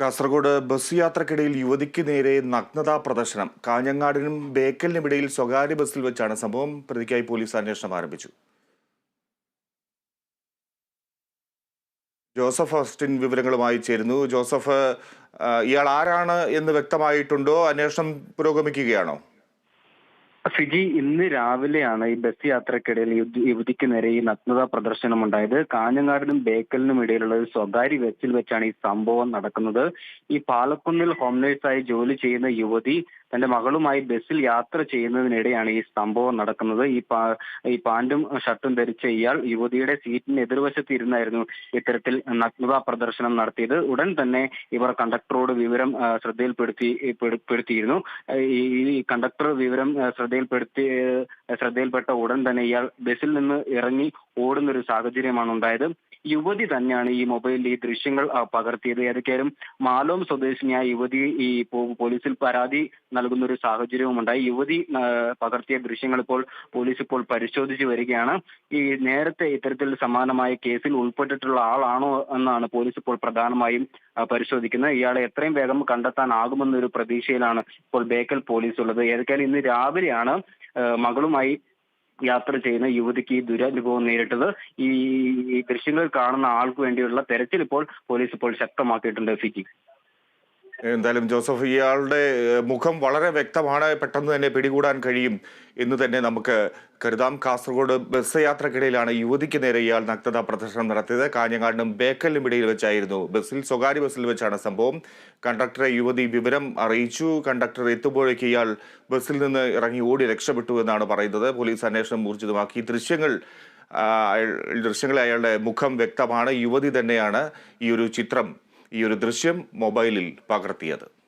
Kasaragod bus യാത്രക്കിടയിൽ യുവതിക്ക് നേരെ നഗ്നതാ പ്രദർശനം. കാഞ്ഞങ്ങാടിനും ബേക്കലിനുമിടയിൽ സ്വകാര്യ ബസ്സിൽ വെച്ചാണ് സംഭവം. പ്രതിക്കായി പോലീസ് അന്വേഷണം ആരംഭിച്ചു. ജോസഫ് ഹോസ്റ്റിൻ വിവരങ്ങളുമായി ചേരുന്നു. ജോസഫ് ഇയാൾ ആരാണ് എന്ന് വ്യക്തമായിട്ടുണ്ടോ? അന്വേഷണം പുരോഗമിക്കുകയാണോ? ഫിജി ഇന്ന് രാവിലെയാണ് ഈ ബസ് യാത്രക്കിടയിൽ യുവതി- യുവതിക്ക് നേരെ ഈ നഗ്നതാ പ്രദർശനം ഉണ്ടായത് കാഞ്ഞങ്ങാടിനും ബേക്കലിനും ഇടയിലുള്ള ഒരു സ്വകാര്യ ബസ്സിൽ വെച്ചാണ് ഈ സംഭവം നടക്കുന്നത്. ഈ പാലക്കുന്നിൽ ഹോം നേഴ്സായി ജോലി ചെയ്യുന്ന യുവതി തന്റെ മകളുമായി ബസ്സിൽ യാത്ര ചെയ്യുന്നതിനിടെയാണ് ഈ സംഭവം നടക്കുന്നത്. ഈ പാ ഈ പാന്റും ഷർട്ടും ധരിച്ച ഇയാൾ യുവതിയുടെ സീറ്റിന് എതിർവശത്ത് ഇരുന്നായിരുന്നു ഇത്തരത്തിൽ നഗ്നതാ പ്രദർശനം നടത്തിയത്. ഉടൻ തന്നെ ഇവർ കണ്ടക്ടറോട് വിവരം ശ്രദ്ധയിൽപ്പെടുത്തി പെടു- പെടുത്തിയിരുന്നു. ഈ കണ്ടക്ടർ വിവരം ശ്രദ്ധയിൽപ്പെടുത്തി ശ്രദ്ധയിൽപ്പെട്ട ഉടൻ തന്നെ ഇയാൾ ബസ്സിൽ നിന്ന് ഇറങ്ങി ഓടുന്ന ഒരു സാഹചര്യമാണ് ഉണ്ടായത്. യുവതി തന്നെയാണ് ഈ മൊബൈലിൽ ഈ ദൃശ്യങ്ങൾ പകർത്തിയത്. ഏതൊക്കെയാലും മാലോം സ്വദേശിനിയായ യുവതി ഈ പോലീസിൽ പരാതി നൽകുന്ന ഒരു സാഹചര്യവും ഉണ്ടായി. യുവതി പകർത്തിയ ദൃശ്യങ്ങൾ ഇപ്പോൾ പോലീസ് ഇപ്പോൾ പരിശോധിച്ചു വരികയാണ്. ഈ നേരത്തെ ഇത്തരത്തിൽ സമാനമായ കേസിൽ ഉൾപ്പെട്ടിട്ടുള്ള ആളാണോ എന്നാണ് പോലീസ് ഇപ്പോൾ പ്രധാനമായും പരിശോധിക്കുന്നത്. ഇയാളെ എത്രയും വേഗം കണ്ടെത്താനാകുമെന്നൊരു പ്രതീക്ഷയിലാണ് ഇപ്പോൾ ബേക്കൽ പോലീസ് ഉള്ളത് ഏതൊക്കെയാലും ഇന്ന് രാവിലെയാണ് മകളുമായി യാത്ര ചെയ്യുന്ന യുവതിക്ക് ഈ ദുരനുഭവം നേരിട്ടത് ഈ ദൃശ്യങ്ങൾ കാണുന്ന ആൾക്ക് വേണ്ടിയുള്ള തെരച്ചിൽ ഇപ്പോൾ പോലീസ് ഇപ്പോൾ ശക്തമാക്കിയിട്ടുണ്ട് ഫിജി എന്തായാലും ജോസഫ് ഇയാളുടെ മുഖം വളരെ വ്യക്തമാണ്. പെട്ടെന്ന് തന്നെ പിടികൂടാൻ കഴിയും എന്ന് തന്നെ നമുക്ക് കരുതാം. കാസർഗോഡ് ബസ് യാത്രക്കിടയിലാണ് യുവതിക്ക് നേരെ ഇയാൾ നഗ്നതാ പ്രദർശനം നടത്തിയത്. കാഞ്ഞങ്ങാടിനും ബേക്കലിനും ഇടയിൽ വെച്ചായിരുന്നു ബസ്സിൽ സ്വകാര്യ ബസ്സിൽ വെച്ചാണ് സംഭവം. കണ്ടക്ടറെ യുവതി വിവരം അറിയിച്ചു. കണ്ടക്ടർ എത്തുമ്പോഴേക്ക് ഇയാൾ ബസ്സിൽ നിന്ന് ഇറങ്ങി ഓടി രക്ഷപ്പെട്ടു എന്നാണ് പറയുന്നത്. പോലീസ് അന്വേഷണം ഊർജിതമാക്കി. ദൃശ്യങ്ങൾ ദൃശ്യങ്ങളെ അയാളുടെ മുഖം വ്യക്തമാണ്. യുവതി തന്നെയാണ് ഈ ഒരു ചിത്രം ഈ ഒരു ദൃശ്യം മൊബൈലിൽ പകർത്തിയത്.